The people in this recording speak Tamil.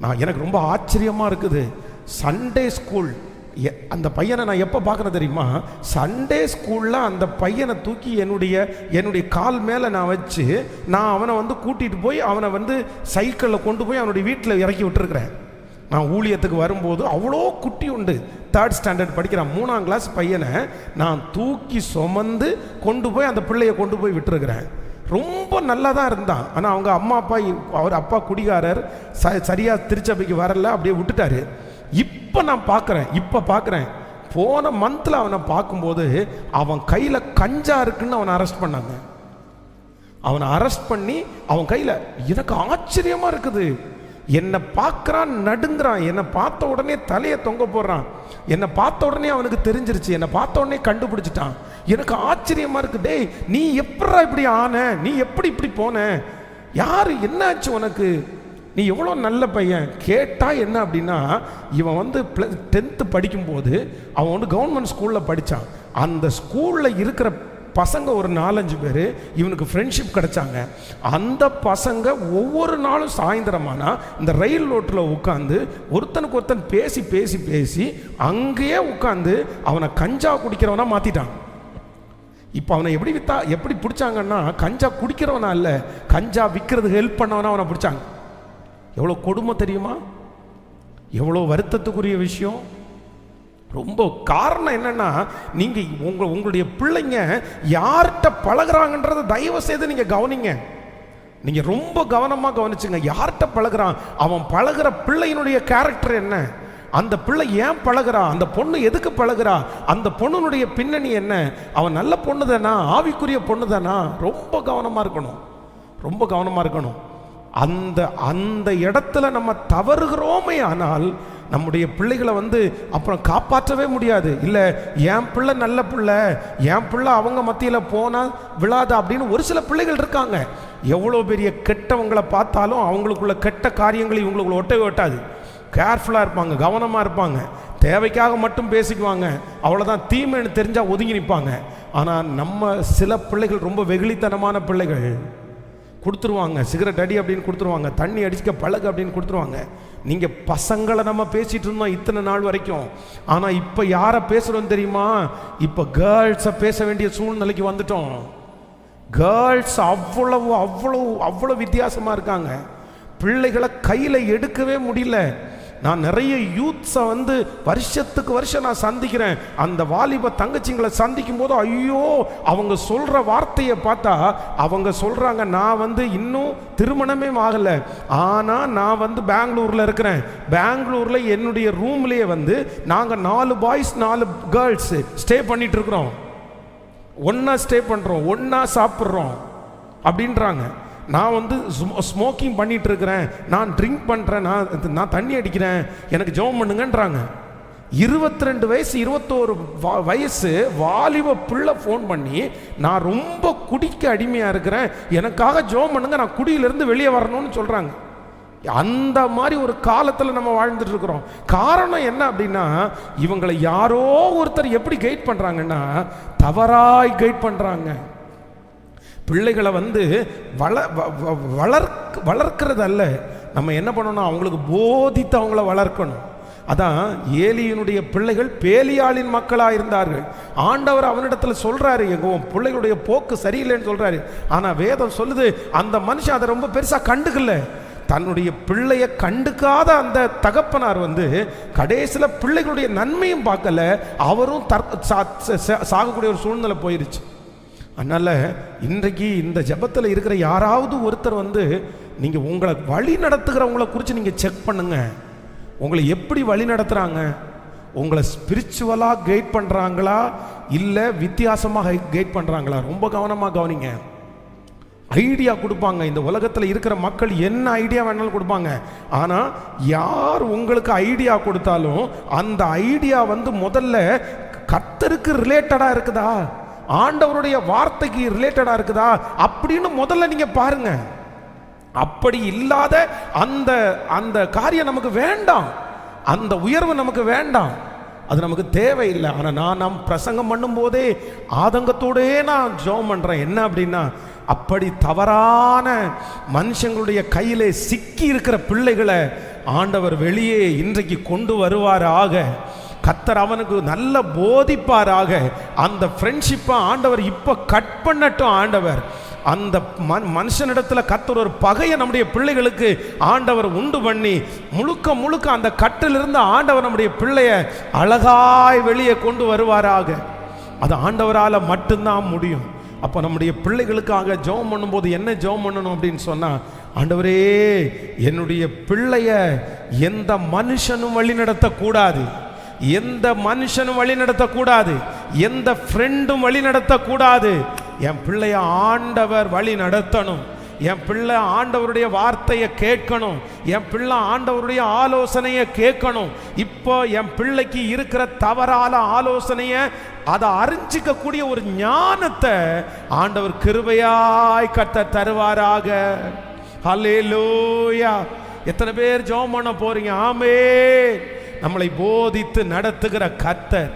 நான் எனக்கு ரொம்ப ஆச்சரியமாக இருக்குது. சண்டே ஸ்கூல் எ- அந்த பையனை நான் எப்போ பார்க்குறேன் தெரியுமா? சண்டே ஸ்கூலில் அந்த பையனை தூக்கி என்னுடைய என்னுடைய கால் மேலே நான் வச்சு நான் அவனை வந்து கூட்டிகிட்டு போய் அவனை வந்து சைக்கிளில் கொண்டு போய் அவனுடைய வீட்டில் இறக்கி விட்டுருக்குறேன். நான் ஊழியத்துக்கு வரும்போது அவ்வளோ குட்டி உண்டு. தேர்ட் ஸ்டாண்டர்ட் படிக்கிறான். மூணாம் கிளாஸ் பையனை நான் தூக்கி சுமந்து கொண்டு போய் அந்த பிள்ளையை கொண்டு போய் விட்டுருக்குறேன். ரொம்ப நல்லா தான் இருந்தான். ஆனால் அவங்க அம்மா அப்பா அவர் அப்பா குடிகாரர் ச சரியாக திருச்சபைக்கு வரல அப்படியே விட்டுட்டாரு. இப்போ நான் பார்க்குறேன் இப்போ பார்க்குறேன் போன மந்தில் அவனை பார்க்கும்போது அவன் கையில் கஞ்சா இருக்குன்னு அவனை அரெஸ்ட் பண்ணாங்க. அவனை அரெஸ்ட் பண்ணி அவன் கையில் எனக்கு ஆச்சரியமாக இருக்குது. என்னை பார்க்குறான் நடுங்கிறான். என்னை பார்த்த உடனே தலையை தொங்க போடுறான். என்னை பார்த்த உடனே அவனுக்கு தெரிஞ்சிருச்சு. என்னை பார்த்த உடனே கண்டுபிடிச்சிட்டான். எனக்கு ஆச்சரியமா இருக்கு டேய் நீ எப்படா இப்படி ஆன? நீ எப்படி இப்படி போன? யார் என்னாச்சு உனக்கு? நீ எவ்வளோ நல்ல பையன்? கேட்டால் என்ன அப்படின்னா இவன் வந்து டென்த்து படிக்கும்போது அவன் வந்து கவர்மெண்ட் ஸ்கூலில் படித்தான் அந்த ஸ்கூலில் இருக்கிற பசங்க ஒரு நாலஞ்சு பேர் இவனுக்கு ஃப்ரெண்ட்ஷிப் கிடைச்சாங்க. அந்த பசங்க ஒவ்வொரு நாளும் சாயந்தரமானா இந்த ரயில் ரோட்டில் உட்காந்து ஒருத்தனுக்கு ஒருத்தன் பேசி பேசி பேசி அங்கேயே உட்காந்து அவனை கஞ்சா குடிக்கிறவனா மாற்றிட்டான் இப்போ அவனை எப்படி வித்தா எப்படி பிடிச்சாங்கன்னா கஞ்சா குடிக்கிறவனா இல்லை கஞ்சா விற்கிறதுக்கு ஹெல்ப் பண்ணவனா அவனை பிடிச்சாங்க. எவ்வளோ கொடுமை தெரியுமா? எவ்வளோ வருத்தத்துக்குரிய விஷயம்? ரொம்ப காரணம் என்னன்னா நீங்கள் உங்க உங்களுடைய பிள்ளைங்க யார்கிட்ட பழகிறாங்கன்றத தயவு செய்து நீங்கள் கவனிங்க. நீங்கள் ரொம்ப கவனமாக கவனிச்சுங்க யார்கிட்ட பழகுறான்? அவன் பழகுற பிள்ளையினுடைய கேரக்டர் என்ன? அந்த பிள்ளை ஏன் பழகுறான் அந்த பொண்ணு எதுக்கு பழகுறா? அந்த பொண்ணுனுடைய பின்னணி என்ன? அவன் நல்ல பொண்ணு தானா? ஆவிக்குரிய பொண்ணு தானா? ரொம்ப கவனமாக இருக்கணும். ரொம்ப கவனமாக இருக்கணும். அந்த அந்த இடத்துல நம்ம தவறுகிறோமே ஆனால் நம்முடைய பிள்ளைகளை வந்து அப்புறம் காப்பாற்றவே முடியாது. இல்லை என் பிள்ளை நல்ல பிள்ளை. என் பிள்ளை அவங்க மத்தியில் போனால் விழாது அப்படின்னு ஒரு சில பிள்ளைகள் இருக்காங்க. எவ்வளோ பெரிய கெட்டவங்களை பார்த்தாலும் அவங்களுக்குள்ள கெட்ட காரியங்களை இவங்களுக்குள்ள ஒட்டவே ஒட்டாது. கேர்ஃபுல்லாக இருப்பாங்க கவனமாக இருப்பாங்க. தேவைக்காக மட்டும் பேசிக்குவாங்க. அவ்வளோதான் தீமைன்னு தெரிஞ்சால் ஒதுங்கி நிற்பாங்க ஆனால் நம்ம சில பிள்ளைகள் ரொம்ப வெகுளித்தனமான பிள்ளைகள். கொடுத்துருவாங்க சிகரெட் அடி அப்படின்னு கொடுத்துருவாங்க தண்ணி அடிச்சுக்க பழகு அப்படின்னு கொடுத்துருவாங்க. நீங்கள் பசங்களை நம்ம பேசிகிட்டு இருந்தோம் இத்தனை நாள் வரைக்கும். ஆனால் இப்போ யாரை பேசுகிறோம் தெரியுமா? இப்போ கேர்ள்ஸை பேச வேண்டிய சூழ்நிலைக்கு வந்துட்டோம். கேர்ள்ஸ் அவ்வளவு அவ்வளவு அவ்வளோ வித்தியாசமாக இருக்காங்க. பிள்ளைகளை கையில் எடுக்கவே முடியல. நான் நிறைய யூத்ஸை வந்து வருஷத்துக்கு வருஷம் நான் சந்திக்கிறேன். அந்த வாலிப தங்கச்சிங்களை சந்திக்கும் போது ஐயோ அவங்க சொல்கிற வார்த்தையை பார்த்தா அவங்க சொல்கிறாங்க நான் வந்து இன்னும் திருமணமே ஆகலை. ஆனால் நான் வந்து பெங்களூரில் இருக்கிறேன். பெங்களூரில் என்னுடைய ரூம்லேயே வந்து நாங்கள் நாலு பாய்ஸ் நாலு கேர்ள்ஸ் ஸ்டே பண்ணிகிட்ருக்குறோம் இருக்கிறோம். ஒன்றா ஸ்டே பண்ணுறோம் ஒன்றா சாப்பிட்றோம் அப்படின்றாங்க. நான் வந்து ஸ்மோக்கிங் பண்ணிட்டு இருக்கிறேன் நான் ட்ரிங்க் பண்ணுறேன் நான் நான் தண்ணி அடிக்கிறேன். எனக்கு ஜெபம் பண்ணுங்கன்றாங்க. இருபத்தி ரெண்டு வயசு இருபத்தோரு வயசு வாலிப பிள்ளை ஃபோன் பண்ணி நான் ரொம்ப குடிக்க அடிமையாக இருக்கிறேன். எனக்காக ஜெபம் பண்ணுங்க. நான் குடியிலேருந்து வெளியே வரணும்னு சொல்கிறாங்க அந்த மாதிரி ஒரு காலத்தில் நம்ம வாழ்ந்துட்டு இருக்கிறோம் காரணம் என்ன அப்படின்னா இவங்களை யாரோ ஒருத்தர் எப்படி கைட் பண்ணுறாங்கன்னா தவறாய் கைட் பண்ணுறாங்க பிள்ளைகளை வந்து வள வ- வ- வளர்க் வளர்க்கிறது அல்ல நம்ம என்ன பண்ணணும்? அவங்களுக்கு போதித்து அவங்கள வளர்க்கணும். அதான் ஏலியினுடைய பிள்ளைகள் பேலியாளின் மக்களாக இருந்தார்கள் ஆண்டவர் அவனிடத்தில் சொல்கிறாரு எங்கும் உன் பிள்ளைகளுடைய போக்கு சரியில்லைன்னு சொல்கிறாரு ஆனால் வேதம் சொல்லுது அந்த மனுஷன் அதை ரொம்ப பெருசாக கண்டுக்கல. தன்னுடைய பிள்ளையை கண்டுக்காத அந்த தகப்பனார் வந்து கடைசியில் பிள்ளைகளுடைய நன்மையும் பார்க்கல. அவரும் தற் சா- சாகக்கூடிய ஒரு சூழ்நிலை போயிருச்சு. அதனால் இன்றைக்கு இந்த ஜெபத்தில் இருக்கிற யாராவது ஒருத்தர் வந்து நீங்கள் உங்களை வழி நடத்துகிறவங்கள குறித்து நீங்கள் செக் பண்ணுங்க. உங்களை எப்படி வழி நடத்துகிறாங்க உங்களை ஸ்பிரிச்சுவலாக கைட் பண்ணுறாங்களா இல்லை வித்தியாசமாக கைட் பண்ணுறாங்களா ரொம்ப கவனமாக கவனிங்க. ஐடியா கொடுப்பாங்க. இந்த உலகத்தில் இருக்கிற மக்கள் என்ன ஐடியா வேணாலும் கொடுப்பாங்க. ஆனால் யார் உங்களுக்கு ஐடியா கொடுத்தாலும் அந்த ஐடியா வந்து முதல்ல கத்தருக்கு ரிலேட்டடாக இருக்குதா? ஆண்டவருடைய வார்த்தைக்கு ரிலேட்டடாக இருக்குதா? அப்படின்னு முதல்ல நீங்கள் பாருங்க. அப்படி இல்லாத அந்த அந்த காரியம் நமக்கு வேண்டாம். அந்த உயர்வு நமக்கு வேண்டாம். அது நமக்கு தேவையில்லை. ஆனால் நான் நம் பிரசங்கம் பண்ணும்போதே ஆதங்கத்தோடே நான் ஜோம் பண்ணுறேன் என்ன அப்படின்னா அப்படி தவறான மனுஷங்களுடைய கையிலே சிக்கி இருக்கிற பிள்ளைகளை ஆண்டவர் வெளியே இன்றைக்கு கொண்டு வருவார் ஆக கத்தர் அவனுக்கு நல்ல போதிப்பாராக. அந்த ஃப்ரெண்ட்ஷிப்பை ஆண்டவர் இப்போ கட் பண்ணட்டும் ஆண்டவர். அந்த மன் மனுஷனிடத்தில் கத்தர் ஒரு பகையை நம்முடைய பிள்ளைகளுக்கு ஆண்டவர் உண்டு பண்ணி முழுக்க முழுக்க அந்த கட்டிலிருந்து ஆண்டவர் நம்முடைய பிள்ளைய அழகாய் வெளியே கொண்டு வருவாராக. அது ஆண்டவரால் மட்டும்தான் முடியும். அப்போ நம்முடைய பிள்ளைகளுக்காக ஜெபம் பண்ணும்போது என்ன ஜெபம் பண்ணணும் அப்படின்னு சொன்னால் ஆண்டவரே என்னுடைய பிள்ளைய எந்த மனுஷனும் வழி நடத்தக்கூடாது எந்த மனுஷனும் வழி நடத்தக்கூடாது. எந்த ஃப்ரெண்டும் வழி நடத்தக்கூடாது. என் பிள்ளைய ஆண்டவர் வழி நடத்தணும். என் பிள்ளை ஆண்டவருடைய வார்த்தையை கேட்கணும். என் பிள்ளை ஆண்டவருடைய ஆலோசனையை கேட்கணும். இப்போ என் பிள்ளைக்கு இருக்கிற தவறான ஆலோசனையை அதை அறிஞ்சிக்கக்கூடிய ஒரு ஞானத்தை ஆண்டவர் கிருபையாய் கத்த தருவாராக. ஹalleluya எத்தனை பேர் ஜோம் பண்ண போறீங்க? ஆமே நம்மளை போதித்து நடத்துகிற கத்தர்